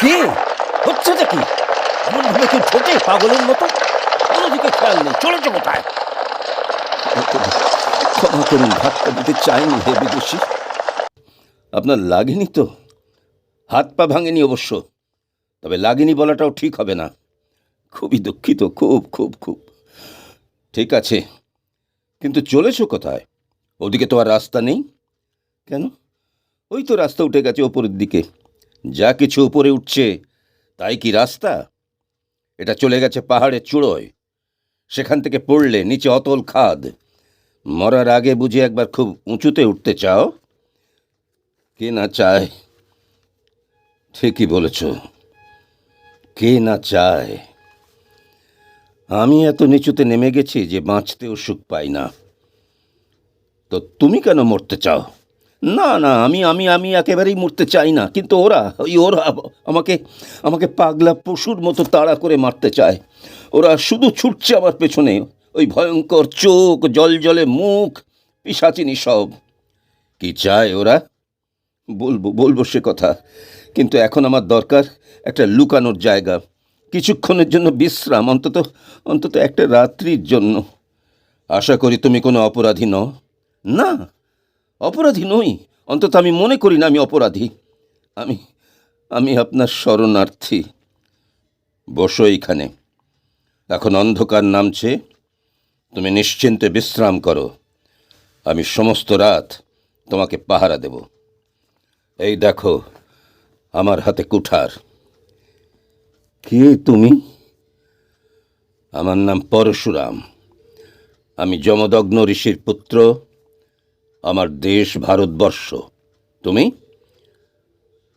কে? হচ্ছেটা কি? এমন ভাবে কেউ ছোটে পাগলের মতো? কোনো দিকে খেয়াল নেই চলেছে কোথায় ক্ষমা করুন ধাক্কা দিতে চাইনি হে বিদুষী। আপনার লাগেনি তো? হাত পা ভাঙেনি অবশ্য। তবে লাগেনি বলাটাও ঠিক হবে না। খুবই দুঃখিত, খুব খুব খুব। ঠিক আছে, কিন্তু চলেছো কোথায়? ওদিকে তো আর রাস্তা নেই। কেন? ওই তো রাস্তা উঠে গেছে ওপরের দিকে। যা কিছু উপরে উঠছে, তাই কি রাস্তা? এটা চলে গেছে পাহাড়ের চূড়োয়। সেখান থেকে পড়লে নিচে অতল খাদ। মরার আগে বুঝে একবার খুব উঁচুতে উঠতে চাও? কে না চায়? ঠিকই বলেছ। কে না চায়? আমি এত নিচুতে নেমে গেছি যে বাঁচতেও সুখ পাই না। তো তুমি কেন মরতে চাও? না না, আমি আমি আমি একেবারেই মরতে চাই না। কিন্তু ওরা, ওই ওরা আমাকে আমাকে পাগলা পশুর মতো তাড়া করে মারতে চায়। ওরা শুধু ছুটছে আমার পেছনে। ওই ভয়ঙ্কর চোখ, জল জলে মুখ, পিসাচিনি সব। কি চায় ওরা? বলব বলব সে কথা। কিন্তু এখন আমার দরকার একটা লুকানোর জায়গা। কিছুক্ষণের জন্য বিশ্রাম, অন্তত অন্তত একটা রাত্রির জন্য। আশা করি তুমি কোনো অপরাধী নও। না অপরাধী নই, অন্তত আমি মনে করি না আমি অপরাধী। আমি আমি আপনার শরণার্থী। বসো এইখানে এখন অন্ধকার নামছে, তুমি নিশ্চিন্তে বিশ্রাম করো। আমি সমস্ত রাত তোমাকে পাহারা দেব। এই দেখো, আমার হাতে কুঠার। কে তুমি? আমার নাম পরশুরাম। আমি যমদগ্ন ঋষির পুত্র। আমার দেশ ভারতবর্ষ। তুমি?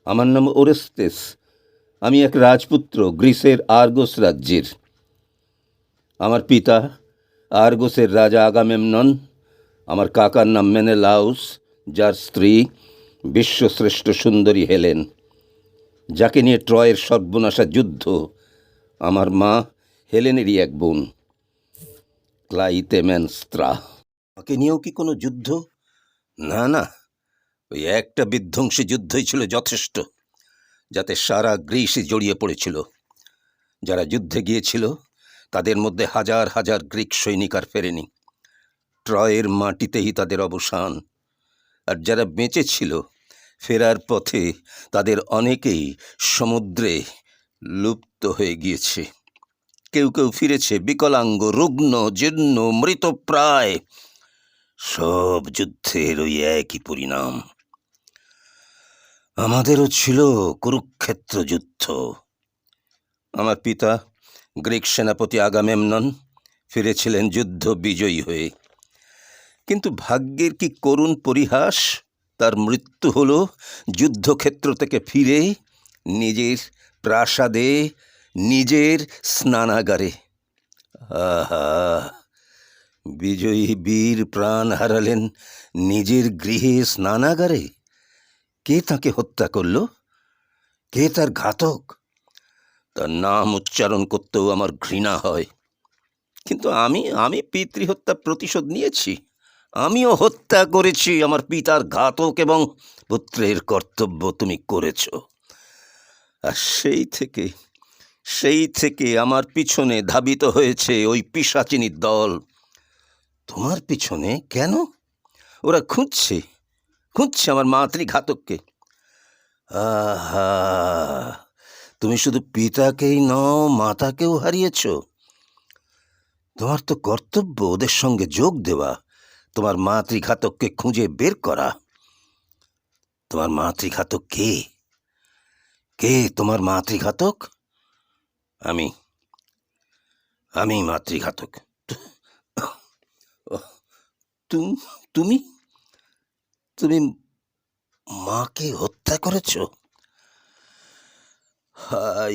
আমার নাম ওরেস্তেস। আমি এক রাজপুত্র গ্রিসের আর্গোস রাজ্যের। আমার পিতা আর্গোসের রাজা আগামেমনন। আমার কাকার নাম মেনেলাউস, যার স্ত্রী বিশ্বশ্রেষ্ঠ সুন্দরী হেলেন। যাকে নিয়ে ট্রয়ের সর্বনাশা যুদ্ধ, আমার মা হেলেনেরই এক বোন ক্লাইতেম্যানস্ত্রা তাকে নিয়েও কি কোনো যুদ্ধ? না না, ওই একটা বিধ্বংসী যুদ্ধই ছিল যথেষ্ট, যাতে সারা গ্রীসই জড়িয়ে পড়েছিল। যারা যুদ্ধে গিয়েছিল, তাদের মধ্যে হাজার হাজার গ্রিক সৈনিক আর ফেরেনি। ট্রয়ের মাটিতেই তাদের অবসান। আর যারা বেঁচে ছিল ফেরার পথে তাদের অনেকেই সমুদ্রে লুপ্ত হয়ে গিয়েছে। কেউ কেউ ফিরেছে বিকলাঙ্গ, রুগ্ন, জীর্ণ মৃতপ্রায় সব যুদ্ধের ওই একই পরিণাম। আমাদেরও ছিল কুরুক্ষেত্র যুদ্ধ। আমার পিতা গ্রিক সেনাপতি আগামেমনন ফিরেছিলেন যুদ্ধ বিজয়ী হয়ে। কিন্তু ভাগ্যের কি করুণ পরিহাস, তার মৃত্যু হল যুদ্ধক্ষেত্র থেকে ফিরে নিজের প্রাসাদে, নিজের স্নানাগারে। আহা! বিজয়ী বীর প্রাণ হারালেন নিজের গৃহে স্নানাগারে। কে তাকে হত্যা করল? কে তার ঘাতক? তার নাম উচ্চারণ করতেও আমার ঘৃণা হয়। কিন্তু আমি আমি পিতৃহত্যা প্রতিশোধ নিয়েছি। আমিও হত্যা করেছি আমার পিতার ঘাতক এবং পুত্রের কর্তব্য তুমি করেছ। আর সেই থেকে সেই থেকে আমার পিছনে ধাবিত হয়েছে ওই পিসাচিনীর দল। তোমার পিছনে কেন? ওরা খুঁজছে খুঁজছে আমার মাতৃঘাতককে। আহা, তুমি শুধু পিতাকেই নও, মাতাকেও হারিয়েছ। তোমার তো কর্তব্য ওদের সঙ্গে যোগ দেওয়া, তোমার মাতৃঘাতককে খুঁজে বের করা। তোমার মাতৃঘাতক কে? কে তোমার মাতৃঘাতক? আমি আমি মাতৃঘাতক। তুম, তুমি? তুমি মাকে হত্যা করেছ?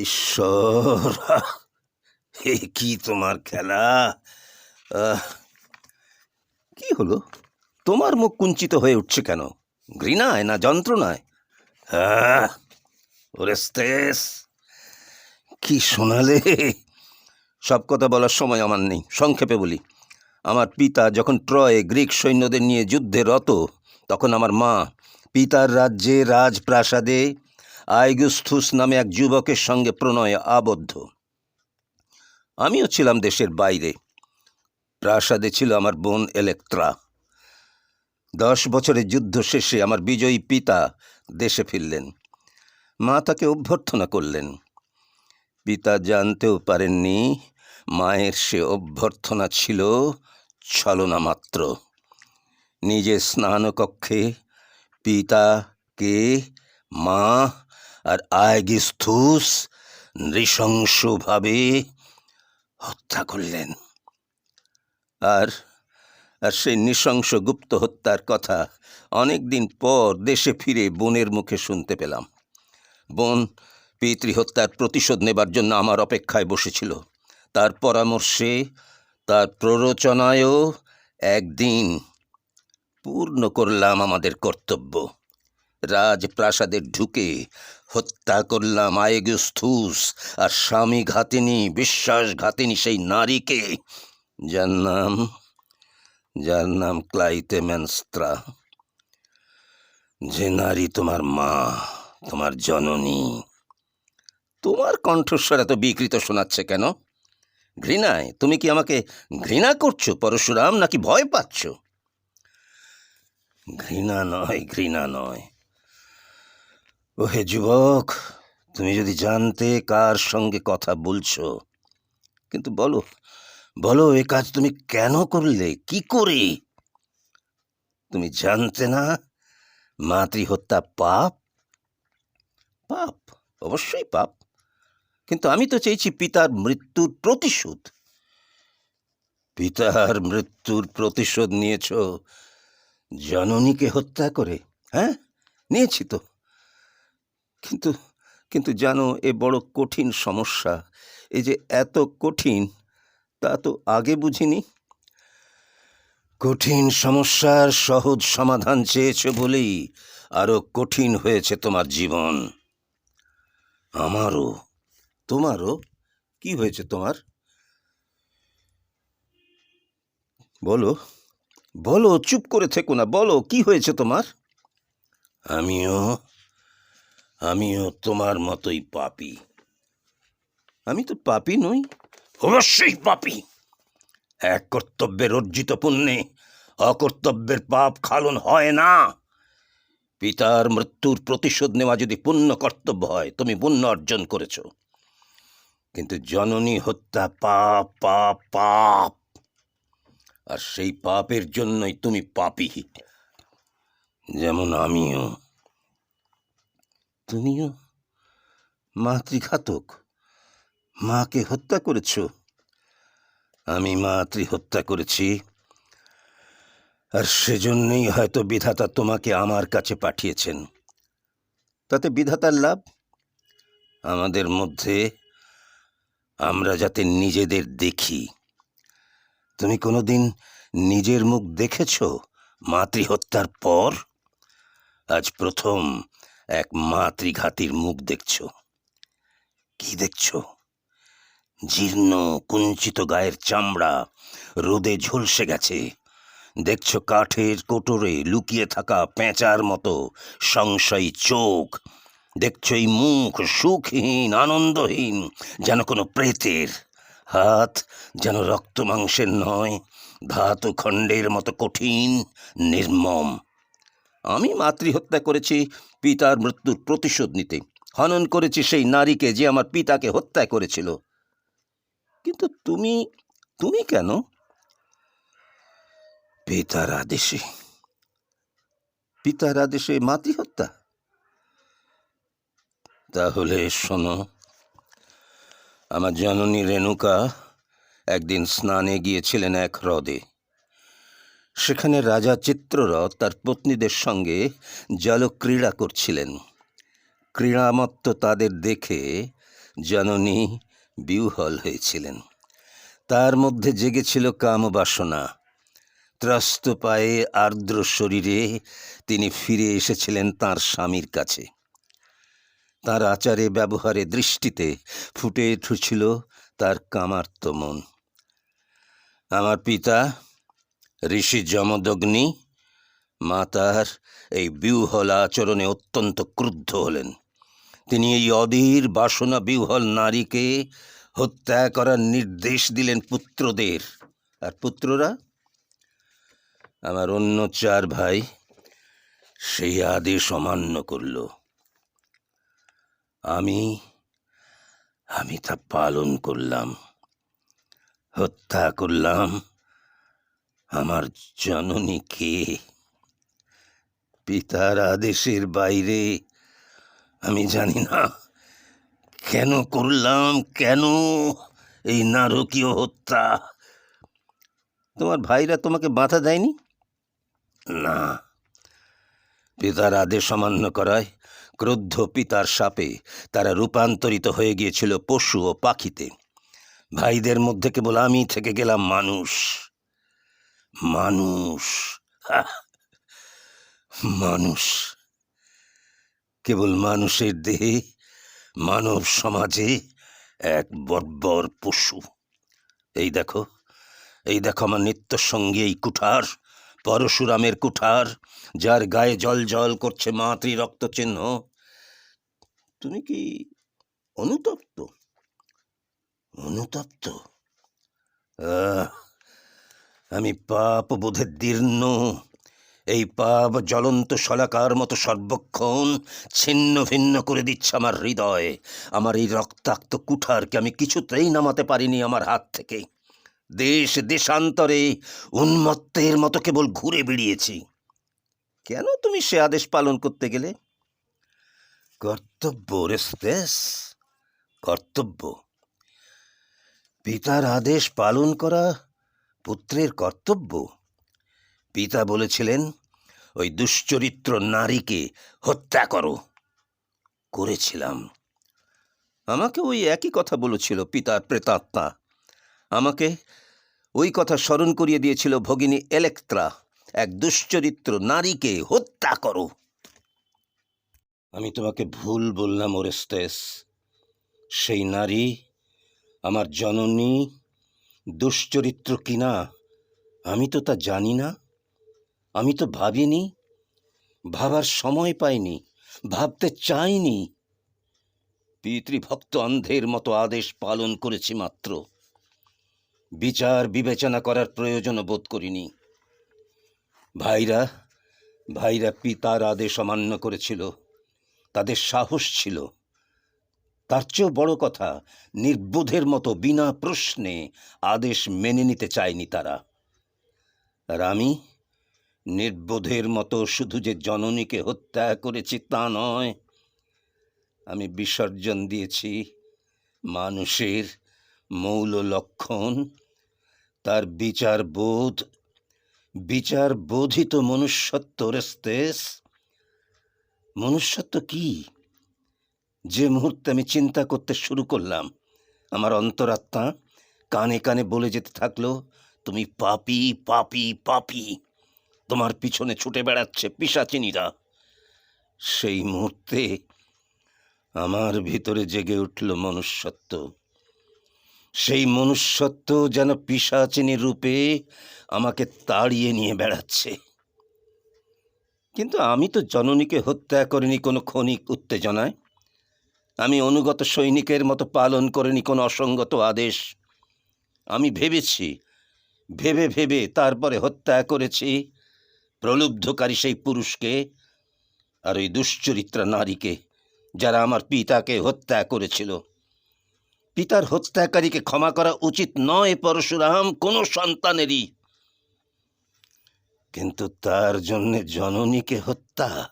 ঈশ্বর, এ কি তোমার খেলা? কি হলো? তোমার মুখ কুঞ্চিত হয়ে উঠছে কেন? ঘৃণায় না যন্ত্রণায়? হ্যাঁ ওরেস্তেস কি শোনালে? সব কথা বলার সময় আমার নেই, সংক্ষেপে বলি। আমার পিতা যখন ট্রয়ে গ্রিক সৈন্যদের নিয়ে যুদ্ধে রত, তখন আমার মা পিতার রাজ্যে রাজপ্রাসাদে আইগুস্থুস নামে এক যুবকের সঙ্গে প্রণয়ে আবদ্ধ। আমিও ছিলাম দেশের বাইরে। প্রাসাদে ছিল আমার বোন এলেক্ট্রা দশ বছরের যুদ্ধ শেষে আমার বিজয়ী পিতা দেশে ফিরলেন। মা তাকে অভ্যর্থনা করলেন। পিতা জানতেও পারেননি মায়ের সে অভ্যর্থনা ছিল ছলনা মাত্র। নিজে স্নানকক্ষে পিতাকে মা আর আয়গিস্থুস নৃশংসভাবে হত্যা করলেন। আর আর সেই নৃশংস গুপ্ত হত্যার কথা অনেক দিন পর দেশে ফিরে বোনের মুখে শুনতে পেলাম। বোন পিতৃহত্যার প্রতিশোধ নেবার জন্য আমার অপেক্ষায় বসেছিল। তার পরামর্শে তার প্ররোচনায়ও একদিন পূর্ণ করলাম আমাদের কর্তব্য। রাজপ্রাসাদে ঢুকে হত্যা করলাম আয়েগুস্থুস আর স্বামী ঘাতিনী, বিশ্বাসঘাতিনী সেই নারীকে। যার নাম যার নাম ক্লাইতে ম্যানস্ত্রা। যে নারী তোমার মা, তোমার জননী। তোমার কণ্ঠস্বর এত বিকৃত শোনাচ্ছে কেন? ঘৃণায়, তুমি কি আমাকে ঘৃণা করছ, পরশুরাম, নাকি ভয় পাচ্ছ? ঘৃণা নয় ঘৃণা নয়। ওহে যুবক, তুমি যদি জানতে কার সঙ্গে কথা বলছো, কিন্তু বলো বলো, এ কাজ তুমি কেন করলে, কি করে? তুমি জানতে না, মাতৃহত্যা পাপ? পাপ, অবশ্যই পাপ। কিন্তু আমি তো চেয়েছি পিতার মৃত্যুর প্রতিশোধ। পিতার মৃত্যুর প্রতিশোধ নিয়েছ। জননীকে হত্যা করে হ্যাঁ? নিয়েছি তো। কিন্তু কিন্তু জানো এ বড় কঠিন সমস্যা। এই যে এত কঠিন, তা তো আগে বুঝিনি। কঠিন সমস্যার সহজ সমাধান চেয়েছে বলেই আরও কঠিন হয়েছে তোমার জীবন। আমারও তোমারও? কি হয়েছে তোমার? বলো। বলো, চুপ করে থেকো না, বলো, কি হয়েছে তোমার? আমিও আমিও তোমার মতোই পাপি। আমি তো পাপী নই। অবশ্যই পাপি। এক কর্তব্যের অর্জিত পুণ্যে অকর্তব্যের পাপ খালন হয় না। পিতার মৃত্যুর প্রতিশোধ নেওয়া যদি পুণ্য কর্তব্য হয়, তুমি পুণ্য অর্জন করেছ। কিন্তু জননী হত্যা পাপ পাপ পাপ। আর সেই পাপের জন্যই তুমি পাপি। যেমন আমিও। তুমিও মাতৃঘাতক। মাকে হত্যা করেছ? আমি মাতৃ হত্যা করেছি। আর সেজন্যই হয়তো বিধাতা তোমাকে আমার কাছে পাঠিয়েছেন। তাতে বিধাতার লাভ? আমাদের মধ্যে আমরা যাতে নিজেদের দেখি। তুমি কোনোদিন নিজের মুখ দেখেছ মাতৃহত্যার পর? আজ প্রথম এক মাতৃঘাতীর মুখ দেখছ। কি দেখছ? জীর্ণ, কুঞ্চিত গায়ের চামড়া রোদে ঝলসে গেছে। দেখছ কাঠের কোটরে লুকিয়ে থাকা পেঁচার মতো সংশয়ী চোখ দেখছ এই মুখ সুখহীন, আনন্দহীন, যেন কোনো প্রেতের হাত যেন রক্ত মাংসের নয় ধাতু খণ্ডের মতো কঠিন, নির্মম। আমি মাতৃহত্যা করেছি পিতার মৃত্যুর প্রতিশোধ নিতে। হনন করেছি সেই নারীকে যে আমার পিতাকে হত্যা করেছিল। কিন্তু তুমি তুমি কেন? পিতার আদেশে। পিতার আদেশে মাতৃহত্যা? তাহলে শোনো, আমার জননী রেণুকা একদিন স্নানে গিয়েছিলেন এক হ্রদে। সেখানে রাজা চিত্ররথ তার পত্নীদের সঙ্গে জলক্রীড়া করছিলেন। ক্রীড়ামত্ত তাদের দেখে জননী বিহ্বল হয়েছিলেন। তার মধ্যে জেগেছিল কামবাসনা। ত্রস্ত পায়ে আর্দ্র শরীরে তিনি ফিরে এসেছিলেন তার স্বামীর কাছে। তার আচারে ব্যবহারে দৃষ্টিতে ফুটে উঠেছিল তার কামার্ত মন। আমার পিতা, ঋষি যমদগ্নি মাতার এই বিউহল আচরণে অত্যন্ত ক্রুদ্ধ হলেন। তিনি এই অধীর বাসনা বিহ্বল নারীকে হত্যা করার নির্দেশ দিলেন পুত্রদের। আর পুত্ররা? আমার অন্য চার ভাই সেই আদেশ অমান্য করল। আমি আমি তা পালন করলাম, হত্যা করলাম। আমার জননীকে পিতার আদেশের বাইরে আমি জানি না। কেন করলাম? কেন এই নারকীয় হত্যা? তোমার ভাইরা তোমাকে বাধা দেয়নি? না। পিতার আদেশ অমান্য করায় ক্রুদ্ধ পিতার সাপে তারা রূপান্তরিত হয়ে গিয়েছিল পশু ও পাখিতে। ভাইদের মধ্যে কেবল আমি থেকে গেলাম মানুষ। মানুষ। মানুষ। কেবল মানুষের দেহে মানব সমাজে এক বর্বর পশু। এই দেখো এই দেখো আমার নিত্য সঙ্গী এই কুঠার। পরশুরামের কুঠার, যার গায়ে জল জল করছে মাতৃ রক্ত চিহ্ন তুমি কি অনুতপ্ত? অনুতপ্ত? আমি পাপ বোধে দীর্ণ। এই পাপ জ্বলন্ত শলাকার মতো সর্বক্ষণ ছিন্ন ভিন্ন করে দিচ্ছে আমার হৃদয়। আমার এই রক্তাক্ত কুঠারকে আমি কিছুতেই নামাতে পারিনি আমার হাত থেকে। দেশ দেশান্তরে উন্মত্তের মতো কেবল ঘুরে বেড়িয়েছি। কেন তুমি সে আদেশ পালন করতে গেলে? কর্তব্য রেস্তেস কর্তব্য। পিতার আদেশ পালন করা পুত্রের কর্তব্য। পিতা বলেছিলেন, ওই দুশ্চরিত্র নারীকে হত্যা করো। করেছিলাম। আমাকে ওই একই কথা বলেছিল পিতার প্রেতাত্মা। আমাকে ওই কথা স্মরণ করিয়ে দিয়েছিল ভগিনী এলেক্ট্রা এক দুশ্চরিত্র নারীকে হত্যা করো। আমি তোমাকে ভুল বললাম, ওরেস্তেস। সেই নারী আমার জননী, দুশ্চরিত্র কিনা আমি তো তা জানি না। আমি তো ভাবিনি, ভাবার সময় পাইনি, ভাবতে চাইনি। পিতৃভক্ত অন্ধের মতো আদেশ পালন করেছি মাত্র। বিচার বিবেচনা করার প্রয়োজন বোধ করিনি। ভাইরা ভাইরা পিতার আদেশ অমান্য করেছিল। তাদের সাহস ছিল। তার চেয়েও বড় কথা, নির্বোধের মতো বিনা প্রশ্নে আদেশ মেনে নিতে চায়নি তারা। আর আমি, নির্বোধের মতো শুধু যে জননীকে হত্যা করেছি তা নয়, আমি বিসর্জন দিয়েছি মানুষের মৌল লক্ষণ তার বিচার বোধ, বিচার বোধিত মনুষ্যত্ব রেস্তেস। মনুষ্যত্ব কি? যে মুহূর্তে আমি চিন্তা করতে শুরু করলাম, আমার অন্তরাত্মা কানে কানে বলে যেতে থাকল, তুমি পাপি পাপি পাপি, তোমার পিছনে ছুটে বেড়াচ্ছে পিসাচিনীরা। সেই মুহূর্তে আমার ভিতরে জেগে উঠল মনুষ্যত্ব। সেই মনুষ্যত্ব যেন পিসাচিনী রূপে আমাকে তাড়িয়ে নিয়ে বেড়াচ্ছে। কিন্তু আমি তো জননীকে হত্যা করিনি কোনো ক্ষণিক উত্তেজনায়। আমি অনুগত সৈনিকের মতো পালন করিনি কোনো অসঙ্গত আদেশ। আমি ভেবেছি, ভেবে ভেবে তারপরে হত্যা করেছি প্রলুব্ধকারী সেই পুরুষকে আর ওই দুশ্চরিত্রা নারীকে যারা আমার পিতাকে হত্যা করেছিল। পিতার হত্যাকারীকে ক্ষমা করা উচিত নয় পরশুরাম, কোনো সন্তানেরই। কিন্তু তার জন্যে জননীকে হত্যা।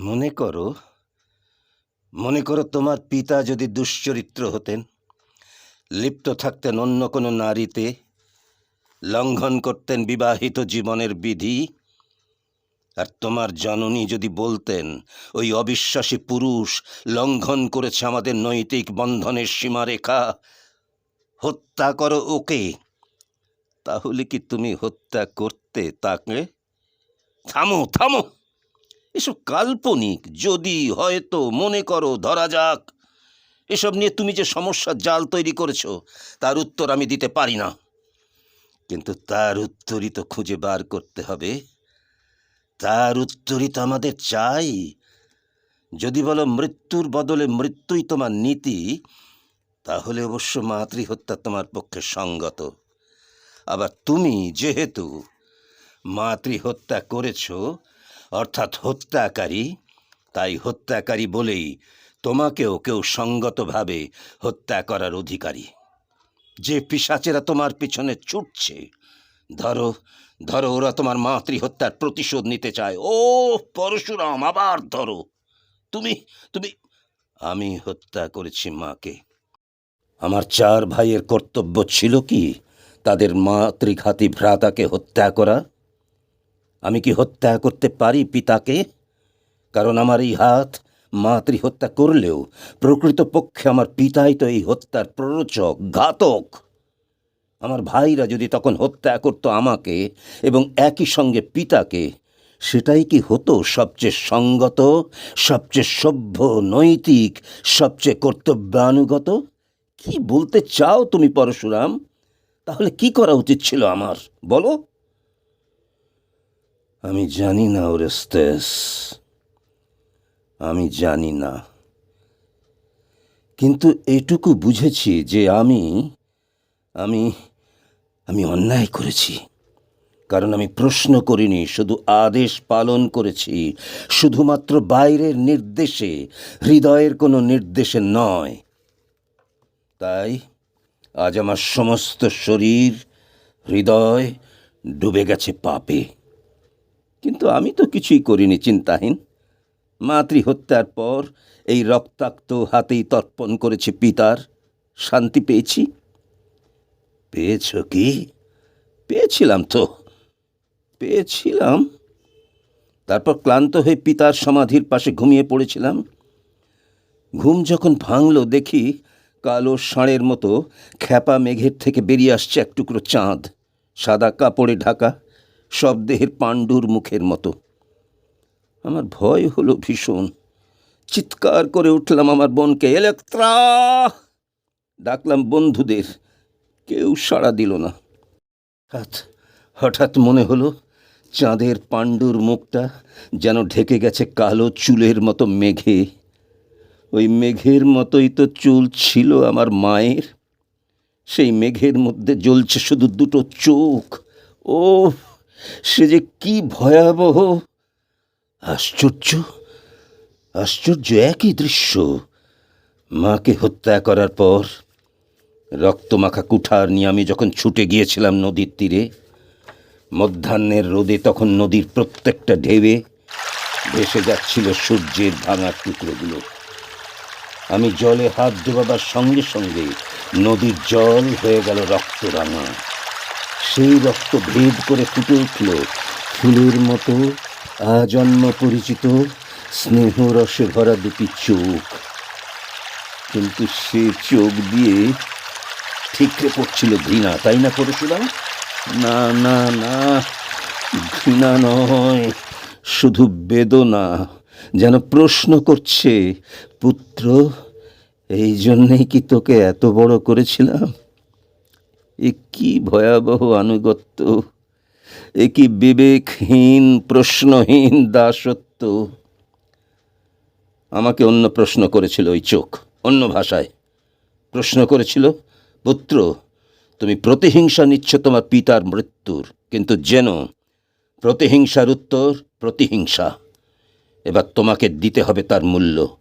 মনে করো মনে করো তোমার পিতা যদি দুশ্চরিত্র হতেন, লিপ্ত থাকতেন অন্য কোনো নারীতে, লঙ্ঘন করতেন বিবাহিত জীবনের বিধি আর তোমার জননী যদি বলতেন, ওই অবিশ্বাসী পুরুষ লঙ্ঘন করেছে আমাদের নৈতিক বন্ধনের সীমারেখা, হত্যা করো ওকে। তাহলে কি তুমি হত্যা করতে তাকে? থামো থামো। এসব কাল্পনিক, যদি হয়তো মনে করো, ধরা যাক। এসব নিয়ে তুমি যে সমস্যার জাল তৈরি করেছ, তার উত্তর আমি দিতে পারি না। কিন্তু তার উত্তরই তো খুঁজে বার করতে হবে। তার উত্তরই তো আমাদের চাই। যদি বলো মৃত্যুর বদলে মৃত্যুই তোমার নীতি, তাহলে অবশ্য মাতৃহত্যা তোমার পক্ষে সঙ্গত। আবার তুমি যেহেতু মাতৃহত্যা করেছ, অর্থাৎ হত্যাকারী, তাই হত্যাকারী বলেই তোমাকেও কেউ সঙ্গতভাবে হত্যা করার অধিকারী। যে পিসাচেরা তোমার পিছনে ছুটছে, ধরো ধরো ওরা তোমার মাতৃহত্যার প্রতিশোধ নিতে চায়। ও পরশুরাম, আবার ধরো। তুমি তুমি, আমি হত্যা করেছি মাকে। আমার চার ভাইয়ের কর্তব্য ছিল কি তাদের মাতৃঘাতী ভ্রাতাকে হত্যা করা? আমি কি হত্যা করতে পারি পিতাকে? কারণ আমার এই হাত মাতৃহত্যা করলেও প্রকৃতপক্ষে আমার পিতাই তো এই হত্যার প্ররোচক, ঘাতক। আমার ভাইরা যদি তখন হত্যা করত আমাকে এবং একই সঙ্গে পিতাকে, সেটাই কি হতো সবচেয়ে সঙ্গত, সবচেয়ে সভ্য, নৈতিক, সবচেয়ে কর্তব্যানুগত? কি বলতে চাও তুমি, পরশুরাম? তাহলে কি করা উচিত ছিল আমার, বলো? আমি জানি না, ওরেস্তেস। আমি জানি না। কিন্তু এটুকু বুঝেছি যে আমি আমি আমি অন্যায় করেছি। কারণ আমি প্রশ্ন করিনি, শুধু আদেশ পালন করেছি। শুধুমাত্র বাইরের নির্দেশে, হৃদয়ের কোনো নির্দেশে নয়। তাই আজ আমার সমস্ত শরীর, হৃদয় ডুবে গেছে পাপে। কিন্তু আমি তো কিছুই করিনি, চিন্তাহীন। মাতৃহত্যার পর এই রক্তাক্ত হাতেই তর্পণ করেছে পিতার শান্তি পেয়েছি। পেয়েছ কি? পেয়েছিলাম তো। পেয়েছিলাম? তারপর ক্লান্ত হয়ে পিতার সমাধির পাশে ঘুমিয়ে পড়েছিলাম। ঘুম যখন ভাঙল, দেখি কালো ষাঁড়ের মতো খ্যাপা মেঘের থেকে বেরিয়ে আসছে এক টুকরো চাঁদ, সাদা কাপড়ে ঢাকা সব দেহের পাণ্ডুর মুখের মতো। আমার ভয় হলো ভীষণ। চিৎকার করে উঠলাম আমার বোনকে, এলেক্ত্রা! ডাকলাম বন্ধুদের কেউ সাড়া দিল না। হঠাৎ মনে হলো, চাঁদের পাণ্ডুর মুখটা যেন ঢেকে গেছে কালো চুলের মতো মেঘে। ওই মেঘের মতোই তো চুল ছিল আমার মায়ের। সেই মেঘের মধ্যে জ্বলছে শুধু দুটো চোখ। ও সে যে কি ভয়াবহ! আশ্চর্য আশ্চর্য একই দৃশ্য। মাকে হত্যা করার পর রক্তমাখা কুঠার নিয়ে আমি যখন ছুটে গিয়েছিলাম নদীর তীরে, মধ্যাহ্নের রোদে তখন নদীর প্রত্যেকটা ঢেউয়ে ভেসে যাচ্ছিল সূর্যের ভাঙার টুকরোগুলো। আমি জলে হাত ডোবাবার সঙ্গে সঙ্গে নদীর জল হয়ে গেল রক্ত রাঙা। সেই রক্ত ভেদ করে ফুটে উঠল ফুলের মতো, আজন্ম পরিচিত স্নেহ রসে ভরা দুটি চোখ। কিন্তু সে চোখ দিয়ে ঠিকরে পড়ছিল ঘৃণা, তাই না করেছিলাম না না না, ঘৃণা নয়, শুধু বেদনা। যেন প্রশ্ন করছে, পুত্র, এই জন্যেই কি তোকে এত বড় করেছিলাম? এ কি ভয়াবহ আনুগত্য? এ কি বিবেকহীন, প্রশ্নহীন দাসত্ব? আমাকে অন্য প্রশ্ন করেছিল ওই চোখ, অন্য ভাষায় প্রশ্ন করেছিল পুত্র, তুমি প্রতিহিংসা নিচ্ছ তোমার পিতার মৃত্যুর, কিন্তু যেন প্রতিহিংসার উত্তর প্রতিহিংসা। এবার তোমাকে দিতে হবে তার মূল্য।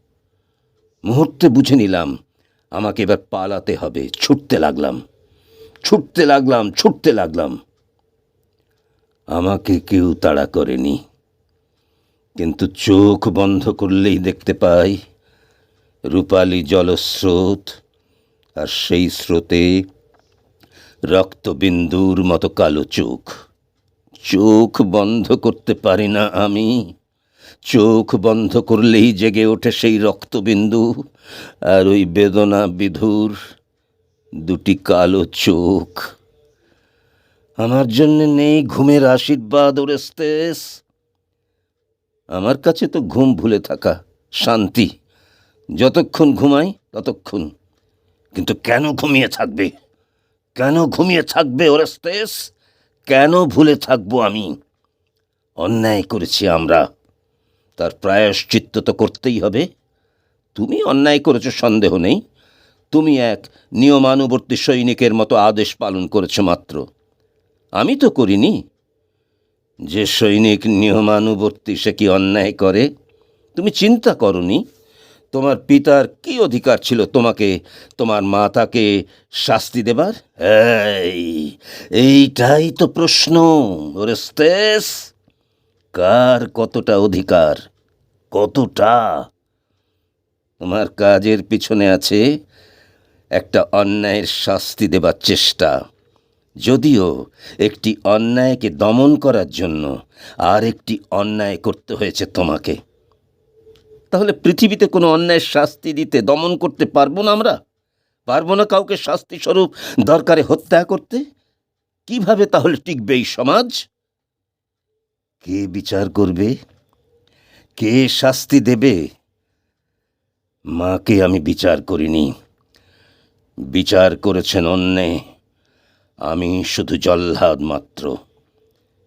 মুহূর্তে বুঝে নিলাম, আমাকে এবার পালাতে হবে। ছুটতে লাগলাম। ছুটতে লাগলাম ছুটতে লাগলাম। আমাকে কেউ তাড়া করেনি। কিন্তু চোখ বন্ধ করলেই দেখতে পাই, রূপালী জলস্রোত আর সেই স্রোতে রক্তবিন্দুর মতো কালো চোখ। চোখ বন্ধ করতে পারি না আমি। চোখ বন্ধ করলেই জেগে ওঠে সেই রক্তবিন্দু। আর ওই বেদনা বিধুর দুটি কালো চোখ। আমার জন্য নেই ঘুমের আশীর্বাদ ওরেস্তেস আমার কাছে তো ঘুম ভুলে থাকা, শান্তি। যতক্ষণ ঘুমাই, ততক্ষণ কিন্তু কেন ঘুমিয়ে থাকবে? কেন ঘুমিয়ে থাকবে, ওরেস্তেস? কেন ভুলে থাকব আমি? অন্যায় করেছি আমরা। তার প্রায়শ্চিত্ত তো করতেই হবে। তুমি অন্যায় করেছ, সন্দেহ নেই। তুমি এক নিয়মানুবর্তী সৈনিকের মতো আদেশ পালন করেছ মাত্র। আমি তো করিনি। যে সৈনিক নিয়মানুবর্তী সে কি অন্যায় করে? তুমি চিন্তা করনি। তোমার পিতার কি অধিকার ছিল তোমাকে? তোমার মাতাকে শাস্তি দেবার? এই, এইটাই তো প্রশ্ন। কার কতটা অধিকার? কতটা? তোমার কাজের পিছনে আছে একটা অন্যায়ের শাস্তি দেবার চেষ্টা। যদিও একটি অন্যায়কে দমন করার জন্য আর একটি অন্যায় করতে হয়েছে তোমাকে। তাহলে পৃথিবীতে কোনো অন্যায় শাস্তি দিতে দমন করতে পারব না আমরা? পারব না কাউকে শাস্তি স্বরূপ দরকারে হত্যা করতে? কীভাবে তাহলে টিকবে এই সমাজ? কে বিচার করবে? কে শাস্তি দেবে? মাকে আমি বিচার করিনি। বিচার করেছেন অন্যে। আমি শুধু জল্লাদ মাত্র।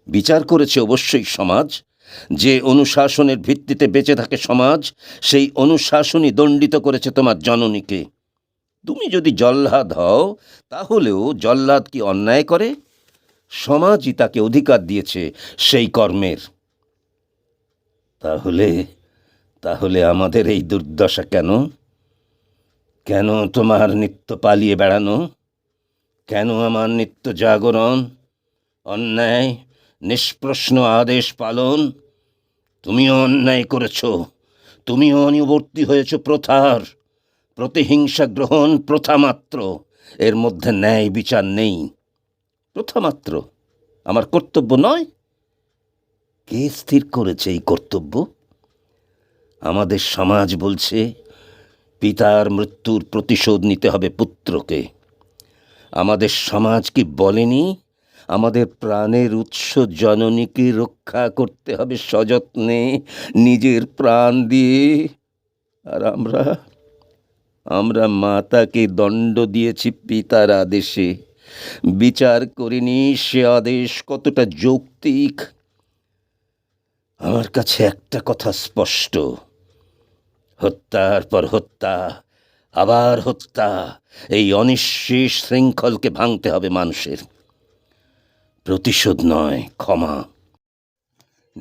বিচার করেছে অবশ্যই সমাজ। যে অনুশাসনের ভিত্তিতে বেঁচে থাকে সমাজ, সেই অনুশাসনই দণ্ডিত করেছে তোমার জননীকে। তুমি যদি জল্লাদ হও, তাহলেও জল্লাদ কি অন্যায় করে? সমাজই তাকে অধিকার দিয়েছে সেই কর্মের। তাহলে তাহলে আমাদের এই দুর্দশা কেন? কেন তোমার নিত্য পালিয়ে বেড়ানো? কেন আমার নিত্য জাগরণ, অন্যায় নিষ্প্রশ্ন আদেশ পালন। তুমিও অন্যায় করেছ। তুমিও অনুবর্তী হয়েছ প্রথার। প্রতিহিংসা গ্রহণ প্রথা মাত্র এর মধ্যে ন্যায় বিচার নেই। প্রথা মাত্র আমার কর্তব্য নয়? কে স্থির করেছে এই কর্তব্য? আমাদের সমাজ বলছে, পিতার মৃত্যুর প্রতিশোধ নিতে হবে পুত্রকে। আমাদের সমাজ কি বলেনি? আমাদের প্রাণের উৎস জননীকে রক্ষা করতে হবে সযত্নে নিজের প্রাণ দিয়ে। আর আমরা আমরা মাতাকে দণ্ড দিয়েছি পিতার আদেশে। বিচার করিনি সে আদেশ কতটা যৌক্তিক? আমার কাছে একটা কথা স্পষ্ট। হত্যার পর হত্যা, আবার হত্যা, এই অনিশ্চিত শৃঙ্খলকে ভাঙতে হবে মানুষের। প্রতিশোধ নয়, ক্ষমা।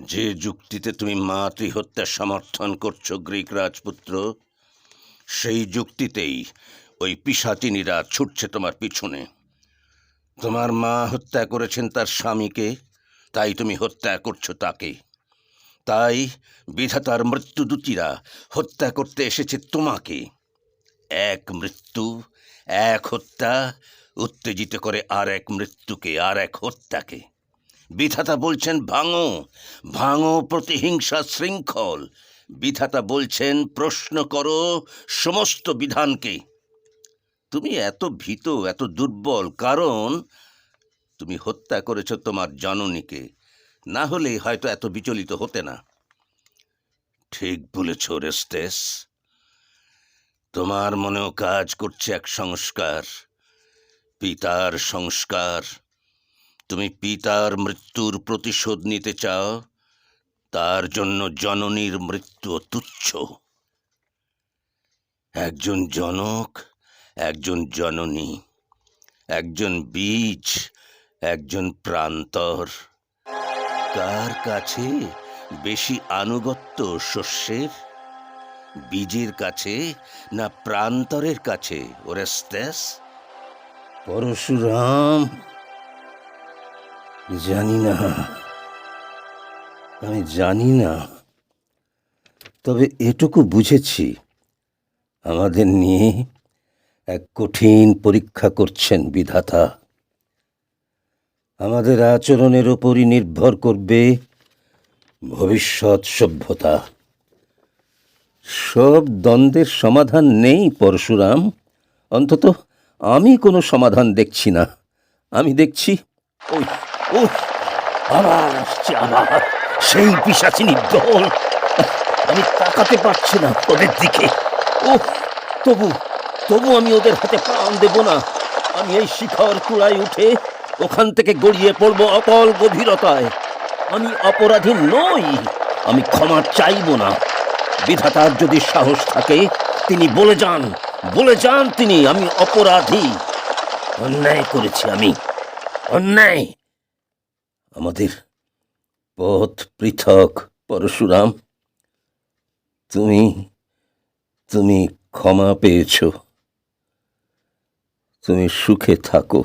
যে যুক্তিতে তুমি মাতৃহত্যা সমর্থন করছ, গ্রিক রাজপুত্র, সেই যুক্তিতেই ওই পিসাচিনীরা ছুটছে তোমার পিছনে। তোমার মা হত্যা করেছেন তার স্বামীকে, তাই তুমি হত্যা করছ তাকে। তাই বিধাতার মৃত্যুদূতীরা হত্যা করতে এসেছে তোমাকে। এক মৃত্যু, এক হত্যা উত্তেজিত করে আর এক মৃত্যুকে, আর এক হত্যাকে। বিধাতা বলছেন, ভাঙো ভাঙো প্রতিহিংসা শৃঙ্খল। বিধাতা বলছেন, প্রশ্ন করো সমস্ত বিধানকে। তুমি এত ভীত, এত দুর্বল, কারণ তুমি হত্যা করেছ তোমার জননীকে। না হলে হয়তো এত বিচলিত হতে না। ঠিক বলেছ, রেস্তেস। তোমার মনেও কাজ করছে এক সংস্কার। পিতার সংস্কার। তুমি পিতার মৃত্যুর প্রতিশোধ নিতে চাও, তার জন্য জননীর মৃত্যু তুচ্ছ। একজন জনক, একজন জননী, একজন বীজ, একজন প্রান্তর। কার কাছে বেশি আনুগত্য শস্যের? বীজের কাছে না প্রান্তরের কাছে, ওরেস্তেস? পরশুরাম, জানি না। আমি জানি না। তবে এটুকু বুঝেছি, আমাদের নিয়ে এক কঠিন পরীক্ষা করছেন বিধাতা। আমাদের আচরণের ওপরই নির্ভর করবে ভবিষ্যৎ সভ্যতা। সব দ্বন্দ্বের সমাধান নেই পরশুরাম, অন্তত আমি কোনো সমাধান দেখছি না। আমি দেখছি, ওই ওই, আবার আসছে আবার সেই পিসাচিনীর দল। আমি তাকাতে পারছি না ওদের দিকে। ও তবু তবু আমি ওদের হাতে প্রাণ দেব না। আমি এই শিখর চূড়ায় উঠে ওখান থেকে গড়িয়ে পড়ব অকল গভীরতায়। আমি অপরাধী নই, আমি ক্ষমা চাইব না। বিধাতার যদি সাহস থাকে, তিনি বলে যান। বলে যান তিনি, আমি অপরাধী। অন্যায় করেছি আমি। অন্যায়! আমাদের পথ পৃথক, পরশুরাম। তুমি তুমি ক্ষমা পেয়েছ। তুমি সুখে থাকো।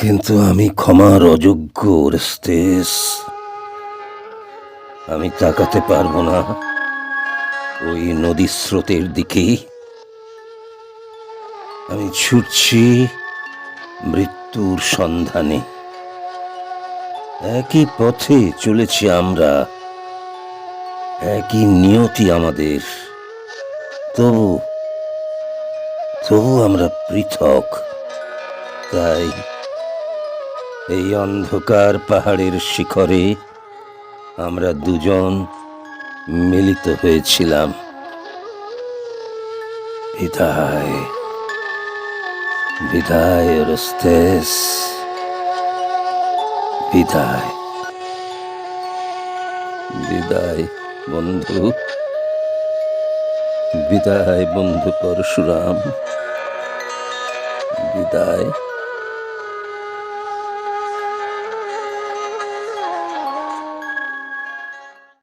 কিন্তু আমি ক্ষমার অযোগ্য, ওরেস্তেস। আমি তাকাতে পারব না। ওই নদী স্রোতের দিকে আমি ছুটছি মৃত্যুর সন্ধানে। একই পথে চলেছি আমরা। একই নিয়তি আমাদের। তবু তবু আমরা পৃথক। তাই এই অন্ধকার পাহাড়ের শিখরে আমরা দুজন মিলিত হয়েছিলাম। বিদায়। বিদায় রস্তেস। বিদায়। বিদায় বন্ধু। বিদায় বন্ধু পরশুরাম। বিদায়।